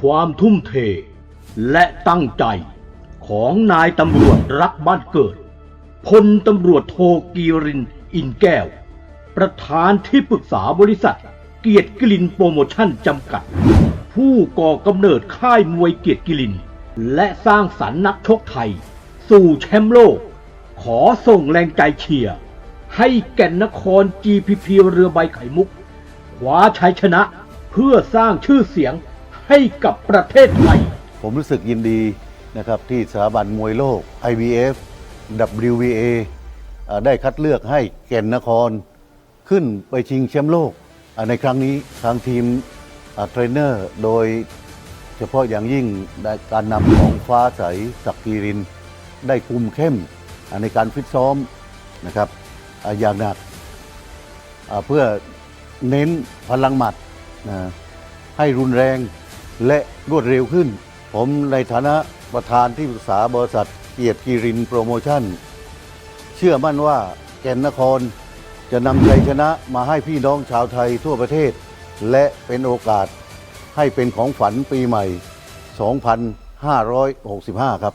ความทุ่มเท และตั้งใจของนายตำรวจรักบ้านเกิดพลตำรวจโทกีรินอินแก้ว ประธานที่ปรึกษาบริษัท เกียรติกลินโปรโมชั่นจำกัด ผู้ก่อกำเนิดค่ายมวยเกียรติกิลิน และสร้างสรรค์นักชกไทย สู่แชมป์โลก ขอส่งแรงใจเชียร์ให้แก่นนคร GPP เรือใบไข่มุกคว้าชัยชนะเพื่อสร้างชื่อเสียง ให้กับประเทศไทย ผมรู้สึกยินดีนะครับที่สถาบันมวยโลก IBF WBA ได้คัดเลือกให้แก่นนคร ขึ้นไปชิงแชมป์โลก ในครั้งนี้ทางทีมเทรนเนอร์โดยเฉพาะอย่างยิ่งการนำของฟ้าใสสักกีริน ได้คุมเข้มในการฟิตซ้อมนะครับอย่างหนักเพื่อเน้นพลังหมัดให้รุนแรง และรวดเร็วขึ้น ผมในฐานะประธานที่ปรึกษาบริษัทเกียรติกีรินโปรโมชั่น เชื่อมั่นว่าแก่นนครจะนำชัยชนะมาให้พี่น้องชาวไทยทั่วประเทศ และเป็นโอกาสให้เป็นของฝันปีใหม่ 2565 ครับ